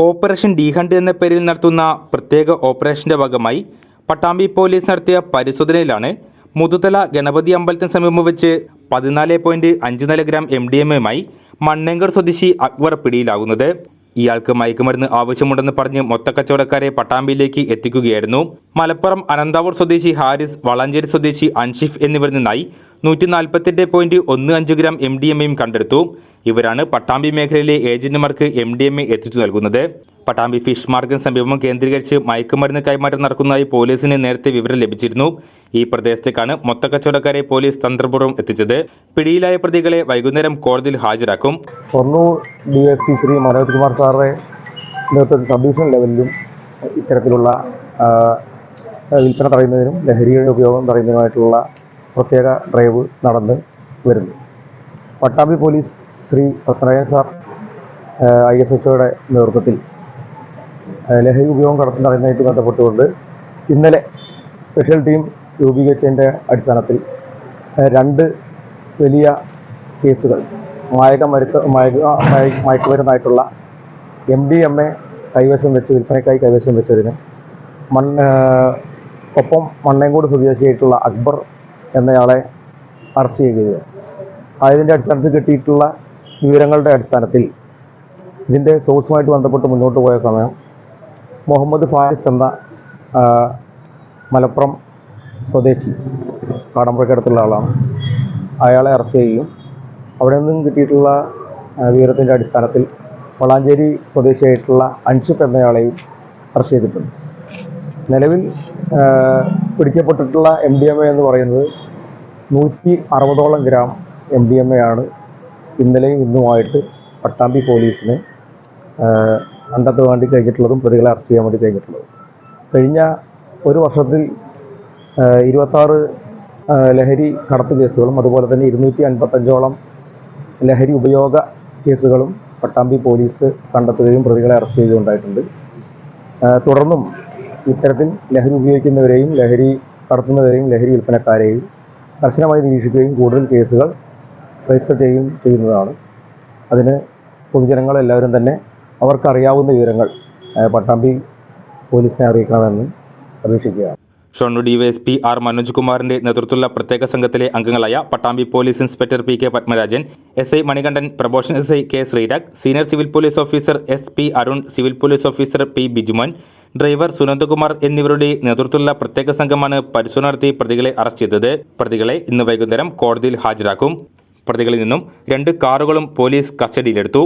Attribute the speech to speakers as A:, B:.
A: Operation D hunt എന്ന പേരിൽ നടത്തുന്ന പ്രത്യേക ഓപ്പറേഷന്റെ ഭാഗമായി പട്ടാമ്പി പോലീസ് നടത്തിയ പരിശോധനയിലാണ് മുതുതല ഗണപതി അമ്പലത്തിന് സമീപം വെച്ച് പതിനാല് പോയിന്റ് അഞ്ച് നാല് ഗ്രാം എം ഡി എമ്മുമായി മണ്ണങ്കർ സ്വദേശി അക്ബർ പിടിയിലാകുന്നത്. ഇയാൾക്ക് മയക്കുമരുന്ന് ആവശ്യമുണ്ടെന്ന് പറഞ്ഞ് മൊത്തക്കച്ചവടക്കാരെ പട്ടാമ്പിയിലേക്ക് എത്തിക്കുകയായിരുന്നു. മലപ്പുറം അനന്താവൂർ സ്വദേശി ഹാരിസ് വളഞ്ചേരി സ്വദേശി അൻഷിഫ് എന്നിവരിൽ നിന്നായി നൂറ്റി നാൽപ്പത്തെട്ട് പോയിന്റ് ഒന്ന് അഞ്ച് ഗ്രാം എം ഡി എം എയും കണ്ടെടുത്തു. ഇവരാണ് പട്ടാമ്പി മേഖലയിലെ ഏജന്റുമാർക്ക് എം ഡി എം എ എത്തിച്ചു നൽകുന്നത്. പട്ടാമ്പി ഫിഷ് മാർക്കറ്റിന് സമീപം കേന്ദ്രീകരിച്ച് മയക്കുമരുന്ന് കൈമാറ്റം നടക്കുന്നതായി പോലീസിന് നേരത്തെ വിവരം ലഭിച്ചിരുന്നു. ഈ പ്രദേശത്തേക്കാണ് മൊത്തക്കച്ചവടക്കാരെ പോലീസ് തന്ത്രപൂർവം എത്തിച്ചത്. പിടിയിലായ പ്രതികളെ വൈകുന്നേരം കോടതിയിൽ ഹാജരാക്കും.
B: Shoranur D S P Shri Manoj Kumar സാറുടെ നേതൃത്വത്തിൽ സബ് ഡിവിഷൻ ലെവലിലും ഇത്തരത്തിലുള്ള വിൽപ്പന തടയുന്നതിനും ലഹരിയുടെ ഉപയോഗം തടയുന്നതിനുമായിട്ടുള്ള പ്രത്യേക ഡ്രൈവ് നടന്ന് വരുന്നു. Pattambi police Shri Padmanabhan sir I S എച്ച്ഒയുടെ നേതൃത്വത്തിൽ ലഹരി ഉപയോഗം കടത്തി തടയുന്നതായിട്ട് ബന്ധപ്പെട്ടുകൊണ്ട് ഇന്നലെ സ്പെഷ്യൽ ടീം രൂപീകരിച്ചതിന്റെ അടിസ്ഥാനത്തിൽ രണ്ട് വലിയ കേസുകൾ മായക മരുക്ക് മയക മയ- മയക്കുമരുന്നായിട്ടുള്ള എം ഡി എം എ കൈവശം വെച്ച് വിൽപ്പനയ്ക്കായി കൈവശം വെച്ചതിന് മണ്ണ് ഒപ്പം മണ്ണേങ്കോട് സ്വദേശിയായിട്ടുള്ള അക്ബർ എന്നയാളെ അറസ്റ്റ് ചെയ്യുകയും അതിന്റെ അടിസ്ഥാനത്തിൽ കിട്ടിയിട്ടുള്ള വിവരങ്ങളുടെ അടിസ്ഥാനത്തിൽ ഇതിന്റെ സോഴ്സുമായിട്ട് ബന്ധപ്പെട്ട് മുന്നോട്ട് പോയ സമയം മുഹമ്മദ് ഫാരിസ് എന്ന മലപ്പുറം സ്വദേശി കാടമ്പുഴക്കടുത്തുള്ള ആളാണ്. അയാളെ അറസ്റ്റ് ചെയ്യുകയും അവിടെ നിന്നും കിട്ടിയിട്ടുള്ള വിവരത്തിന്റെ അടിസ്ഥാനത്തിൽ വളാഞ്ചേരി സ്വദേശിയായിട്ടുള്ള അൻഷിഫ് എന്നയാളെയും അറസ്റ്റ് ചെയ്തിട്ടുണ്ട്. നിലവിൽ പിടിക്കപ്പെട്ടിട്ടുള്ള എം ഡി എം എ എന്ന് പറയുന്നത് നൂറ്റി അറുപതോളം gram M D M A ആണ്. ഇന്നലെയും ഇന്നുമായിട്ട് പട്ടാമ്പി പോലീസിന് ആ, കണ്ടെത്താൻ വേണ്ടി കഴിഞ്ഞിട്ടുള്ളതും പ്രതികളെ അറസ്റ്റ് ചെയ്യാൻ വേണ്ടി കഴിഞ്ഞിട്ടുള്ളതും. കഴിഞ്ഞ ഒരു വർഷത്തിൽ ഇരുപത്താറ് ലഹരി കടത്ത് കേസുകളും അതുപോലെ തന്നെ ഇരുന്നൂറ്റി അൻപത്തഞ്ചോളം ലഹരി ഉപയോഗ കേസുകളും പട്ടാമ്പി പോലീസ് കണ്ടെത്തുകയും പ്രതികളെ അറസ്റ്റ് ചെയ്യുകയും ഉണ്ടായിട്ടുണ്ട്. തുടർന്നും ഇത്തരത്തിൽ ലഹരി ഉപയോഗിക്കുന്നവരെയും ലഹരി കടത്തുന്നവരെയും ലഹരി വിൽപ്പനക്കാരെയും കർശനമായി നിരീക്ഷിക്കുകയും കൂടുതൽ കേസുകൾ രജിസ്റ്റർ ചെയ്യുകയും ചെയ്യുന്നതാണ്. അതിന് പൊതുജനങ്ങളെല്ലാവരും തന്നെ അവർക്കറിയാവുന്ന വിവരങ്ങൾ പട്ടാമ്പി പോലീസിനെ അറിയിക്കണമെന്ന് അപേക്ഷിക്കുകയാണ്
A: ഷൊർണൂർ ഡിവൈഎസ്പി ആർ മനോജ് കുമാറിന്റെ നേതൃത്വത്തിലുള്ള പ്രത്യേക സംഘത്തിലെ അംഗങ്ങളായ Pattambi police inspector P K Padmarajan S I Manikandan probation S I K Sreerag senior civil police officer S P Arun civil police officer P Bijumon driver Sunandakumar എന്നിവരുടെ നേതൃത്വത്തിലുള്ള പ്രത്യേക സംഘമാണ് പരിശോധന നടത്തി പ്രതികളെ അറസ്റ്റ് ചെയ്തത്. പ്രതികളെ ഇന്ന് വൈകുന്നേരം കോടതിയിൽ ഹാജരാക്കും. പ്രതികളിൽ നിന്നും രണ്ട് കാറുകളും പോലീസ് കസ്റ്റഡിയിലെടുത്തു.